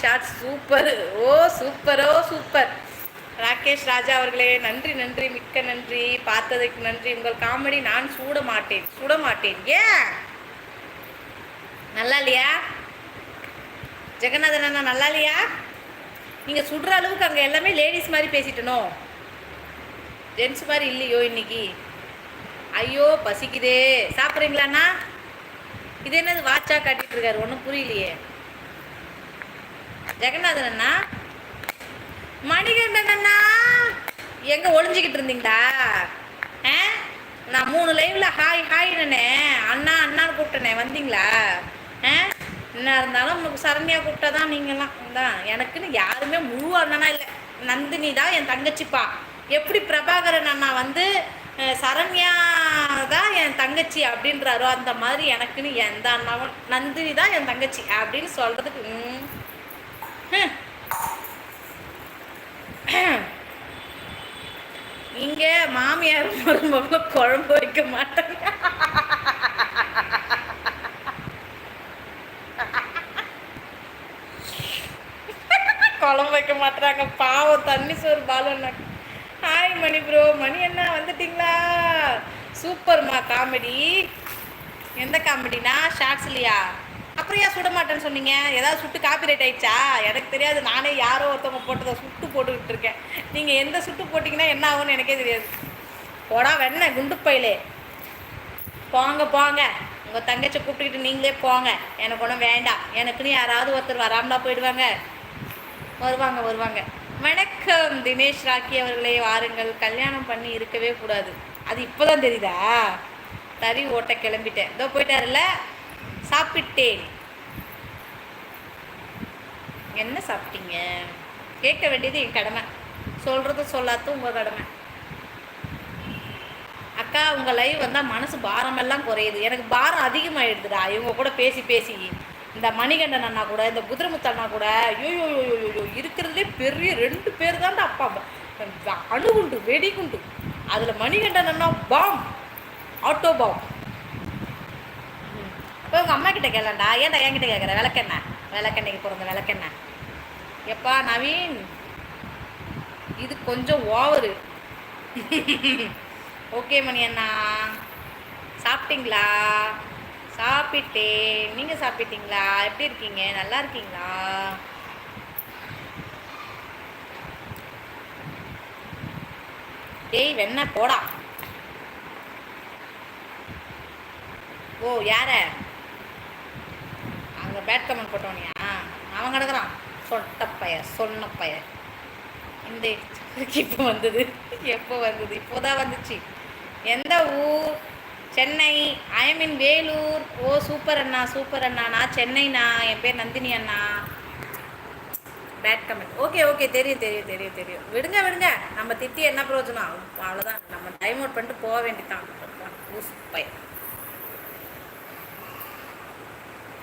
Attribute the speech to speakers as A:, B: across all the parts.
A: Shot super. ஓ சூப்பரோ super. Rakesh Raja அவர்களே நன்றி நன்றி மிக்க நன்றி. பார்த்ததுக்கு நன்றி. உங்கள் காமெடி நான் சூட மாட்டேன். சுட மாட்டேன். ஏன்? நல்லா இல்லையா? ஜெகநாதன் அண்ணா நல்லா இல்லையா? நீங்கள் சுடுற அளவுக்கு அங்கே எல்லாமே லேடிஸ் மாதிரி பேசிட்டனோ? ஜென்ஸ் மாதிரி இல்லையோ இன்னைக்கு? ஐயோ பசிக்குதே. சாப்பிட்றீங்களாண்ணா இது என்னது வாட்சா காட்டிட்டு இருக்காரு. ஒன்றும் புரியலையே. ஜெகநாதன் அண்ணா மணிகண்டன் அண்ணா எங்கே ஒளிஞ்சிக்கிட்டு இருந்தீங்களா ஆ? நான் மூணு லைவில் ஹாய் ஹாய் அண்ணா அண்ணான்னு கூப்பிட்டனே வந்தீங்களா? ஆ? என்ன இருந்தாலும் உனக்கு சரண்யா கூப்பிட்டா தான் நீங்களாம் தான் எனக்குன்னு யாருமே முழு அண்ணனா இல்லை. நந்தினி தான் என் தங்கச்சிப்பா. எப்படி பிரபாகரன் அண்ணா வந்து சரண்யா தான் என் தங்கச்சி அப்படின்றாரோ அந்த மாதிரி எனக்குன்னு எந்த அண்ணாவும் நந்தினி தான் என் தங்கச்சி அப்படின்னு சொல்கிறதுக்கு ம், இங்க மாமியார் மருமகளும் குழம்பு வைக்க மாட்டாங்க. குழம்பு வைக்க மாட்டாங்க பாவம் தண்ணி சோறு பாலுன்னா ஹாய் மணி ப்ரோ மணி என்ன வந்துட்டீங்களா? சூப்பர்மா காமெடி எந்த காமெடினா ஷார்ட்ஸ் இல்லையா? அப்புறம் ஏன் சுட மாட்டேன்னு சொன்னீங்க. ஏதாவது சுட்டு காப்பிரைட் ஆயிடுச்சா? எனக்கு தெரியாது. நானே யாரோ ஒருத்தவங்க போட்டதை சுட்டு போட்டுக்கிட்டு இருக்கேன் நீங்கள் எந்த சுட்டு போட்டிங்கன்னா என்ன ஆகும்னு எனக்கே தெரியாது. போடா வெண்ண குண்டு பயிலே. போங்க போங்க. உங்கள் தங்கச்சி கூப்பிட்டுக்கிட்டு நீங்களே போங்க. எனக்கு ஒன்றும் வேண்டாம். எனக்குன்னு யாராவது ஒருத்தர் வராமலா போயிடுவாங்க. வருவாங்க வருவாங்க. வணக்கம் தினேஷ் ராக்கி அவர்களே. வாருங்கள். கல்யாணம் பண்ணி இருக்கவே கூடாது. அது இப்போ தான் தெரியுதா? தறி ஓட்ட கிளம்பிட்டேன். இதோ போயிட்டாருல்ல? சாப்பிட்டேன். என்ன சாப்பிட்டீங்க? கேட்க வேண்டியது என் கடமை. சொல்கிறதும் சொல்லாத உங்கள் கடமை. அக்கா உங்கள் லைவ் வந்தால் மனசு பாரமெல்லாம் குறையுது. எனக்கு பாரம் அதிகமாகிடுதுடா இவங்க கூட பேசி பேசி. இந்த மணிகண்டன் அண்ணா கூட இந்த குதிரமுத்து அண்ணா கூட ஐயோ இருக்கிறதுலே பெரிய ரெண்டு பேர் தான்டா அப்பா. அணுகுண்டு வெடிகுண்டு. அதில் மணிகண்டன் அண்ணா பாம் ஆட்டோ பாம் இப்போ உங்கள் அம்மா கிட்ட கேளண்டா ஏன்டா என்கிட்ட கேட்குற என்ன விளக்கெண்ணைக்கு பிறந்த விளக்கெண்ணெய். எப்பா நவீன்? இது கொஞ்சம் ஓவரு. ஓகே மணி அண்ணா. சாப்பிட்டீங்களா? சாப்பிட்டேன். நீங்கள் சாப்பிட்டீங்களா? எப்படி இருக்கீங்க? நல்லா இருக்கீங்களா? டேய் வெண்ண போடா. ஓ யாரை? பேட் கமெண்ட் போட்டோனியா அவன் கிடக்குறான். சொட்ட பய சொன்ன பைய இந்த இப்போ வந்தது எப்போ வந்தது? இப்போதான் வந்துச்சு. எந்த ஊர்? Chennai. I mean Vellore. Oh super Anna super அண்ணாண்ணா சென்னைண்ணா. என் பேர் நந்தினி அண்ணா. பேட் கமெண்ட் ஓகே ஓகே தெரியும் தெரியும் தெரியும் தெரியும். விடுங்க விடுங்க. நம்ம திட்டி என்ன பிரயோஜனம்? அவ்வளோதான் நம்ம டைம் அவுட் பண்ணிட்டு போக வேண்டியதான் லூஸ்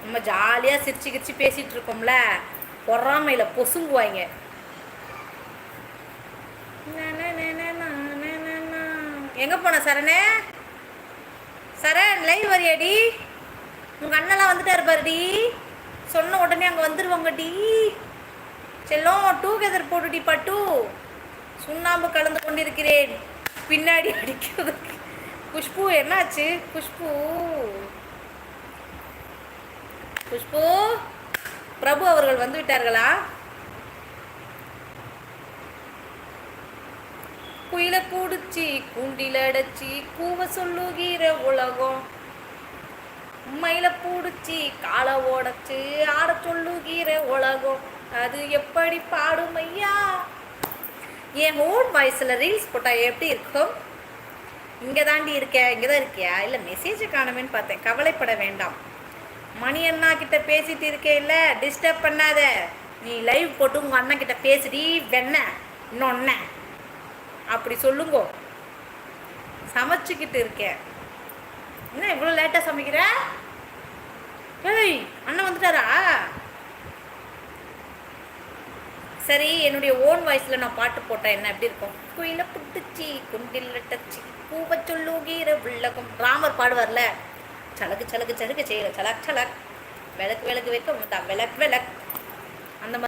A: நம்ம ஜாலியாக சிரிச்சு கிரிச்சு பேசிகிட்டு இருக்கோம்ல. பொறாமையில் பொசுங்குவாங்க எங்க போன சரணே? சரண் லைவ் வரியாடி உங்க அண்ணெல்லாம் வந்துட்டாரு பாருடி சொன்ன உடனே அங்க வந்துருவாங்கடி செல்லம் டூ கெதர் போட்டுடி பட்டு. சுண்ணாம்பு கலந்து கொண்டிருக்கிறேன். பின்னாடி அடிக்கிறதுக்கு. குஷ்பு என்னாச்சு? குஷ்பு. குஷ்பு பிரபு அவர்கள் வந்து விட்டார்களா குயில கூடிச்சி கூண்டில் அடைச்சி கூவ சொல்லுகிற உலகம். மயில பூடிச்சி காலை ஓடச்சு ஆட சொல்லுகிற உலகம். அது எப்படி பாடும் ஐயா? என் ஓன் வாய்ஸில் ரீல்ஸ் போட்டால் எப்படி இருக்கும்? இங்கே தாண்டி இருக்கியா? இங்கே தான் இருக்கியா? இல்லை மெசேஜை காணுமேன்னு பார்த்தேன். கவலைப்பட வேண்டாம். மணி அண்ணா கிட்ட பேசிட்டு இருக்கே இல்லை டிஸ்டர்ப் பண்ணாத. நீ லைவ் போட்டு உங்கள் அண்ணன் கிட்ட பேசுடி வெண்ண இன்னொன்ன. அப்படி சொல்லுங்க. சமைச்சுக்கிட்டு இருக்கேன் என்ன இவ்வளோ லேட்டாக சமைக்கிற? ஏய் அண்ணன் வந்துட்டாரா? சரி என்னுடைய ஓன் வாய்ஸில் நான் பாட்டு போட்டேன் என்ன எப்படி இருக்கும்? குயில புட்டுச்சி குண்டில் டச்சி பூவை சொல்லுகிற உள்ளகம். ராமர் பாடுவார்ல. சலக்கு சலக்கு சலுக்கு செய்யல. சலக் சலக். விளக்கு விளக்கு வைக்க விளக் விளக்